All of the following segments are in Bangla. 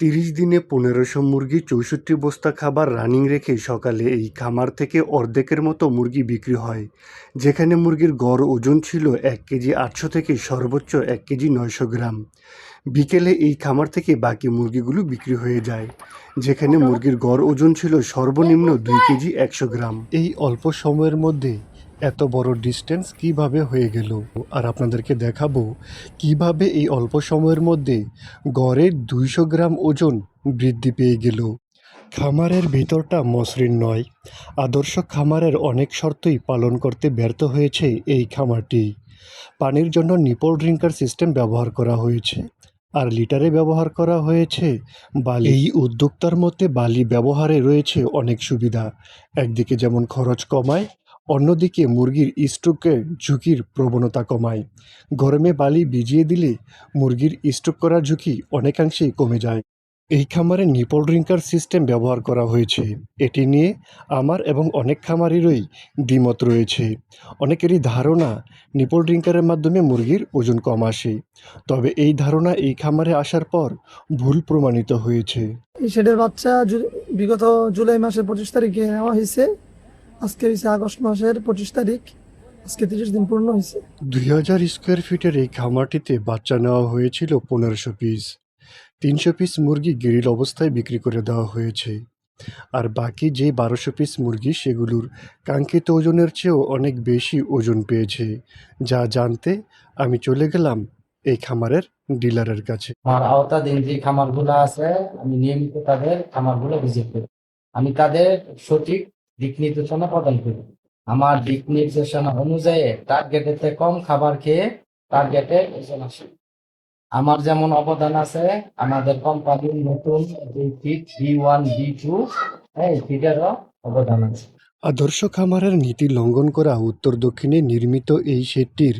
তিরিশ দিনে পনেরোশো মুরগি চৌষট্টি বস্তা খাবার রানিং রেখে সকালে এই খামার থেকে অর্ধেকের মতো মুরগি বিক্রি হয়। যেখানে মুরগির গড় ওজন ছিল এক কেজি আটশো থেকে সর্বোচ্চ এক কেজি নয়শো গ্রাম। বিকেলে এই খামার থেকে বাকি মুরগিগুলো বিক্রি হয়ে যায়, যেখানে মুরগির গড় ওজন ছিল সর্বনিম্ন দুই কেজি একশো গ্রাম। এই অল্প সময়ের মধ্যে এত বড় ডিস্টেন্স কীভাবে হয়ে গেল? আর আপনাদেরকে দেখাবো কীভাবে এই অল্প সময়ের মধ্যে গড়ে দুইশো গ্রাম ওজন বৃদ্ধি পেয়ে গেল। খামারের ভিতরটা মসৃণ নয়। আদর্শ খামারের অনেক শর্তই পালন করতে ব্যর্থ হয়েছে এই খামারটি। পানির জন্য নিপল ড্রিঙ্কার সিস্টেম ব্যবহার করা হয়েছে। আর লিটারে ব্যবহার করা হয়েছে বালি। এই উদ্যোক্তার মতে বালি ব্যবহারে রয়েছে অনেক সুবিধা। একদিকে যেমন খরচ কমায় অন্যদিকে মুরগির স্ট্রোকের ঝুঁকির প্রবণতা কমায়। গরমে বালি ভিজিয়ে দিলে মুরগির স্ট্রোক করার ঝুঁকি অনেকাংশেই কমে যায়। এই খামারে নিপল ড্রিঙ্কার সিস্টেম ব্যবহার করা হয়েছে। এটি নিয়ে আমার এবং অনেক খামারেরই দ্বিমত রয়েছে। অনেকেরই ধারণা, নিপল ড্রিঙ্কারের মাধ্যমে মুরগির ওজন কম আসে। তবে এই ধারণা এই খামারে আসার পর ভুল প্রমাণিত হয়েছে। এই বাচ্চা বিগত জুলাই মাসের পঁচিশ তারিখে নেওয়া হয়েছে। আজকে হয়েছে আগস্ট মাসের পঁচিশ তারিখ আজকে তিরিশ দিন পূর্ণ হয়েছে। দুই হাজার স্কোয়ার ফিটের এই খামারটিতে বাচ্চা নেওয়া হয়েছিল পনেরোশো পিস। তিনশো পিস মুরগি গিরিল অবস্থায় বিক্রি করে দেওয়া হয়েছে। আর বাকি যে বারোশো পিস মুরগি সেগুলোর কাঙ্ক্ষিত ওজনের চেয়েও অনেক বেশি ওজন পেয়েছে। যা জানতে আমি চলে গেলাম এই খামারের ডিলারের কাছে। আমার আওতাধীন যে খামারগুলো আছে আমি নিয়মিত তাদের খামারগুলো ভিজিট করি। আমি তাদের সঠিক দিক নির্দেশনা প্রদান করি। আমার দিক নির্দেশনা অনুযায়ী টার্গেটের কম খাবার খেয়ে টার্গেটে ওজন আসে। আমার যেমন অবদান আছে, আমাদের কোম্পানির নতুন টু হ্যাঁ অবদান আছে। আদর্শ খামারের নীতি লঙ্ঘন করা উত্তর দক্ষিণে নির্মিত এই শেডটির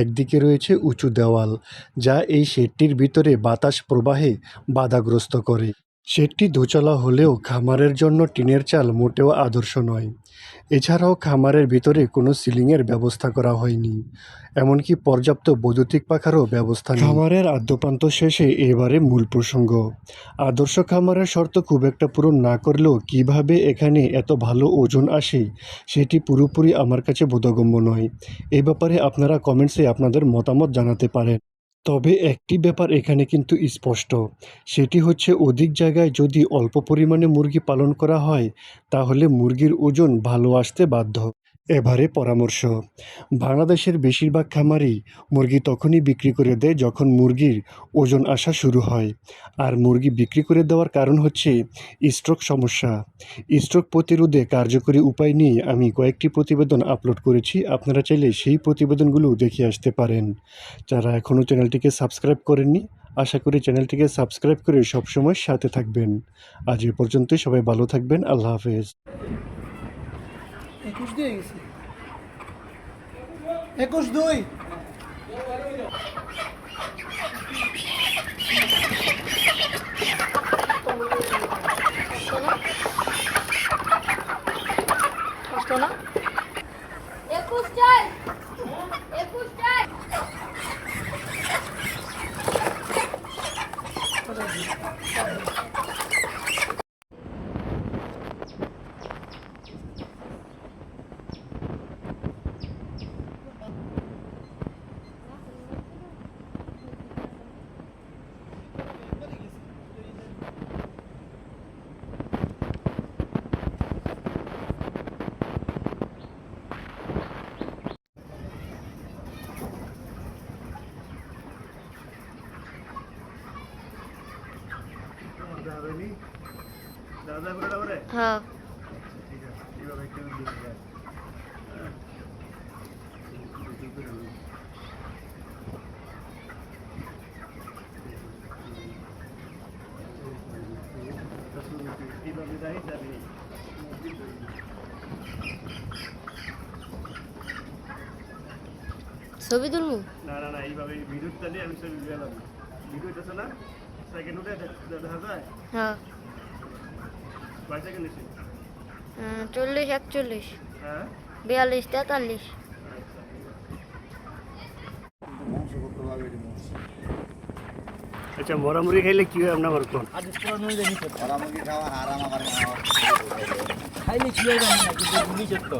একদিকে রয়েছে উঁচু দেওয়াল, যা এই শেডটির ভিতরে বাতাস প্রবাহে বাধাগ্রস্ত করে। শেডটি দোতলা হলেও খামারের জন্য টিনের চাল মোটেও আদর্শ নয়। এছাড়াও খামারের ভিতরে কোনো সিলিংয়ের ব্যবস্থা করা হয়নি, এমনকি পর্যাপ্ত বৈদ্যুতিক পাখারও ব্যবস্থা খামারের আদ্যপ্রান্ত শেষে এবারে মূল প্রসঙ্গ, আদর্শ খামারের শর্ত খুব একটা পূরণ না করলেও কীভাবে এখানে এত ভালো ওজন আসে, সেটি পুরোপুরি আমার কাছে বোধগম্য নয়। এই ব্যাপারে আপনারা কমেন্টসে আপনাদের মতামত জানাতে পারেন। তবে একটি ব্যাপার এখানে কিন্তু স্পষ্ট। সেটি হচ্ছে অধিক জায়গায় যদি অল্প পরিমাণে মুরগি পালন করা হয়, তাহলে মুরগির ওজন ভালো আসতে বাধ্য। এবারে পরামর্শ। বাংলাদেশের বেশিরভাগ খামারই মুরগি তখনই বিক্রি করে দেয় যখন মুরগির ওজন আসা শুরু হয়। আর মুরগি বিক্রি করে দেওয়ার কারণ হচ্ছে স্ট্রোক সমস্যা। স্ট্রোক প্রতিরোধে কার্যকরী উপায় নিয়ে আমি কয়েকটি প্রতিবেদন আপলোড করেছি। আপনারা চাইলে সেই প্রতিবেদনগুলো দেখে আসতে পারেন। যারা এখনও চ্যানেলটিকে সাবস্ক্রাইব করেননি, আশা করি চ্যানেলটিকে সাবস্ক্রাইব করে সবসময় সাথে থাকবেন। আজ এ পর্যন্তই, সবাই ভালো থাকবেন, আল্লাহ হাফেজ। একুশ দিয়ে গেছে একুশ দুই পাঁচটা না হ্যাঁ। ছবি তুলবো? না না না এইভাবে ভিডিও চালিয়ে আমি ছবি গেলাম ভিডিও হইতেছে না? সেকেন্ড উঠে দেখা যায় হ্যাঁ। কয় সেকেন্ড এসে চল্লিশ একচল্লিশ। হ্যাঁ। বিয়াল্লিশ তেতাল্লিশ। আচ্ছা মরা মুরগি খাইলে কি হয় আপনার কোন খাইলে কি হয় জানি না কিন্তু